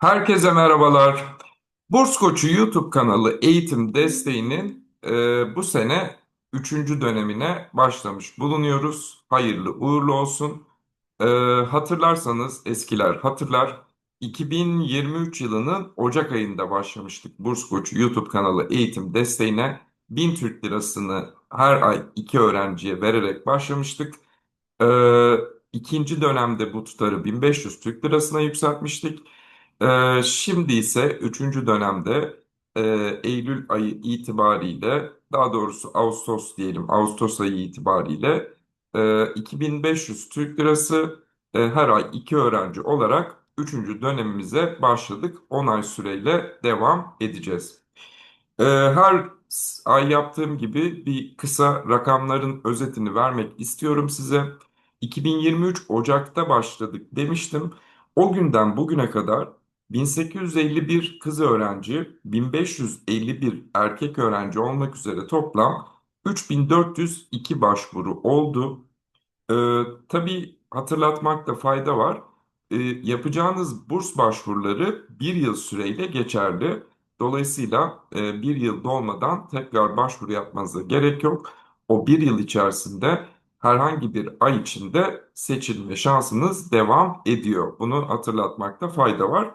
Herkese merhabalar. Burs Koçu YouTube kanalı eğitim desteğinin e, bu sene üçüncü dönemine başlamış bulunuyoruz. Hayırlı uğurlu olsun. E, hatırlarsanız eskiler hatırlar. 2023 yılının Ocak ayında başlamıştık Burs Koçu YouTube kanalı eğitim desteğine 1000 Türk lirasını her ay iki öğrenciye vererek başlamıştık. Ee, ikinci dönemde bu tutarı 1500 Türk lirasına yükseltmiştik. Ee, şimdi ise üçüncü dönemde e, Eylül ayı itibariyle daha doğrusu Ağustos diyelim Ağustos ayı itibariyle e, 2500 Türk lirası e, her ay iki öğrenci olarak üçüncü dönemimize başladık. 10 ay süreyle devam edeceğiz. Ee, her ay yaptığım gibi bir kısa rakamların özetini vermek istiyorum size. 2023 Ocak'ta başladık demiştim. O günden bugüne kadar 1851 kız öğrenci, 1551 erkek öğrenci olmak üzere toplam 3402 başvuru oldu. Ee, tabii hatırlatmakta fayda var. Ee, yapacağınız burs başvuruları bir yıl süreyle geçerli. Dolayısıyla e, bir yıl dolmadan tekrar başvuru yapmanıza gerek yok. O bir yıl içerisinde herhangi bir ay içinde seçilme şansınız devam ediyor. Bunu hatırlatmakta fayda var.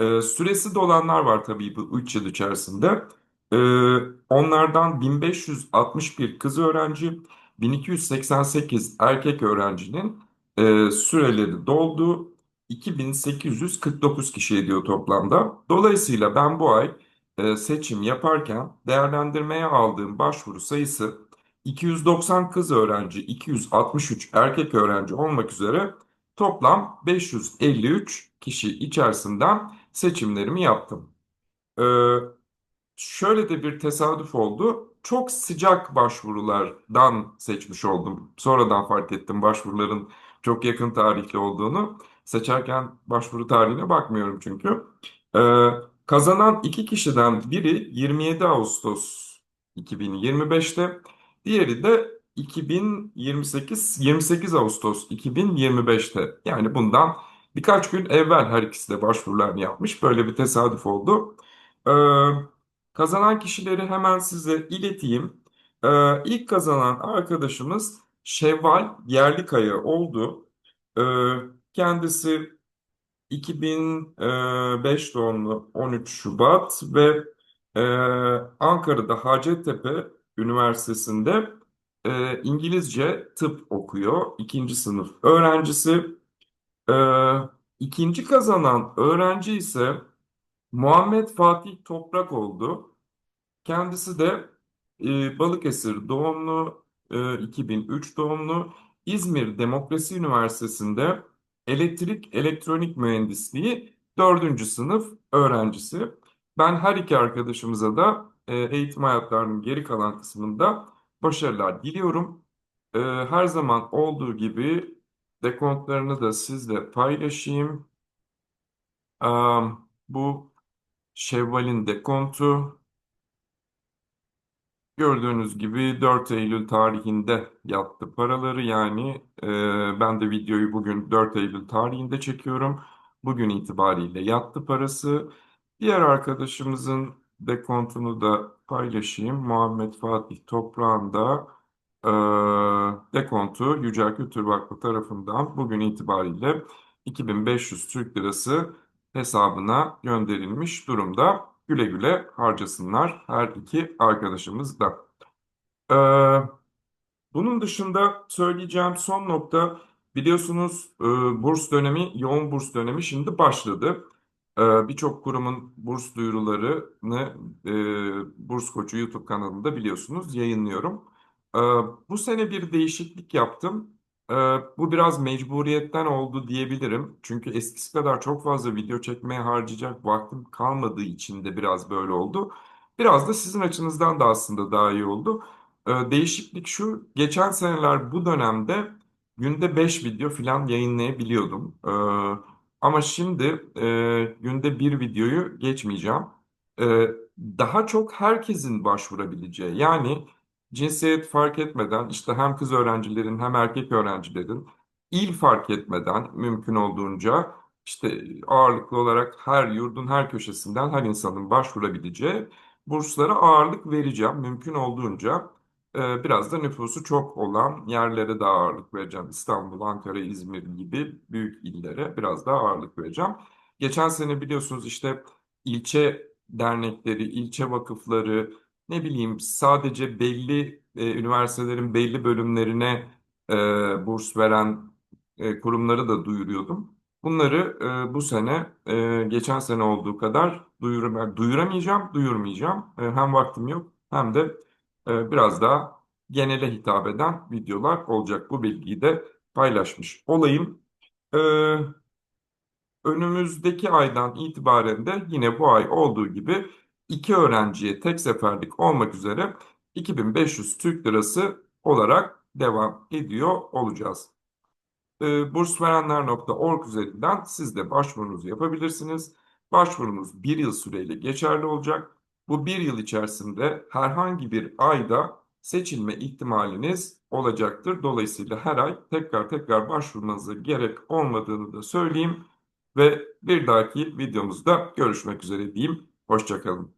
Ee, süresi dolanlar var tabii bu 3 yıl içerisinde. Ee, onlardan 1561 kız öğrenci, 1288 erkek öğrencinin e, süreleri doldu. 2849 kişi ediyor toplamda. Dolayısıyla ben bu ay e, seçim yaparken değerlendirmeye aldığım başvuru sayısı 290 kız öğrenci, 263 erkek öğrenci olmak üzere toplam 553 kişi içerisinden seçimlerimi yaptım. Ee, şöyle de bir tesadüf oldu. Çok sıcak başvurulardan seçmiş oldum. Sonradan fark ettim başvuruların çok yakın tarihli olduğunu. Seçerken başvuru tarihine bakmıyorum çünkü. Ee, kazanan iki kişiden biri 27 Ağustos 2025'te, diğeri de 2028 28 Ağustos 2025'te. Yani bundan birkaç gün evvel her ikisi de başvurularını yapmış. Böyle bir tesadüf oldu. Ee, kazanan kişileri hemen size ileteyim. Ee, ilk kazanan arkadaşımız Şevval Yerlikaya oldu. Ee, kendisi 2005 doğumlu 13 Şubat ve e, Ankara'da Hacettepe Üniversitesi'nde e, İngilizce tıp okuyor. İkinci sınıf öğrencisi. E, ikinci kazanan öğrenci ise Muhammed Fatih Toprak oldu. Kendisi de e, Balıkesir doğumlu, e, 2003 doğumlu, İzmir Demokrasi Üniversitesi'nde elektrik elektronik mühendisliği dördüncü sınıf öğrencisi. Ben her iki arkadaşımıza da e, eğitim hayatlarının geri kalan kısmında başarılar diliyorum. E, her zaman olduğu gibi dekontlarını da sizle paylaşayım. Am, bu Şevval'in dekontu. Gördüğünüz gibi 4 Eylül tarihinde yattı paraları yani e, ben de videoyu bugün 4 Eylül tarihinde çekiyorum. Bugün itibariyle yattı parası. Diğer arkadaşımızın dekontunu da paylaşayım. Muhammed Fatih Toprağ'ın da e, dekontu Yücel Kültür Vakfı tarafından bugün itibariyle 2500 Türk Lirası hesabına gönderilmiş durumda. Güle güle harcasınlar her iki arkadaşımız da. Ee, bunun dışında söyleyeceğim son nokta biliyorsunuz e, burs dönemi, yoğun burs dönemi şimdi başladı. Ee, birçok kurumun burs duyurularını e, Burs Koçu YouTube kanalında biliyorsunuz yayınlıyorum. Ee, bu sene bir değişiklik yaptım. Ee, bu biraz mecburiyetten oldu diyebilirim. Çünkü eskisi kadar çok fazla video çekmeye harcayacak vaktim kalmadığı için de biraz böyle oldu. Biraz da sizin açınızdan da aslında daha iyi oldu. Ee, değişiklik şu, geçen seneler bu dönemde günde 5 video falan yayınlayabiliyordum. Ee, ama şimdi e, günde bir videoyu geçmeyeceğim. Ee, daha çok herkesin başvurabileceği yani cinsiyet fark etmeden işte hem kız öğrencilerin hem erkek öğrencilerin il fark etmeden mümkün olduğunca işte ağırlıklı olarak her yurdun her köşesinden her insanın başvurabileceği burslara ağırlık vereceğim. Mümkün olduğunca e, biraz da nüfusu çok olan yerlere daha ağırlık vereceğim. İstanbul, Ankara, İzmir gibi büyük illere biraz daha ağırlık vereceğim. Geçen sene biliyorsunuz işte ilçe dernekleri, ilçe vakıfları, ne bileyim sadece belli e, üniversitelerin belli bölümlerine e, burs veren e, kurumları da duyuruyordum. Bunları e, bu sene e, geçen sene olduğu kadar duyuram duyuramayacağım, duyurmayacağım. E, hem vaktim yok hem de e, biraz daha genele hitap eden videolar olacak. Bu bilgiyi de paylaşmış olayım. E, önümüzdeki aydan itibaren de yine bu ay olduğu gibi iki öğrenciye tek seferlik olmak üzere 2500 Türk Lirası olarak devam ediyor olacağız. E, bursverenler.org üzerinden siz de başvurunuzu yapabilirsiniz. Başvurunuz bir yıl süreyle geçerli olacak. Bu bir yıl içerisinde herhangi bir ayda seçilme ihtimaliniz olacaktır. Dolayısıyla her ay tekrar tekrar başvurmanıza gerek olmadığını da söyleyeyim. Ve bir dahaki videomuzda görüşmek üzere diyeyim. Hoşçakalın.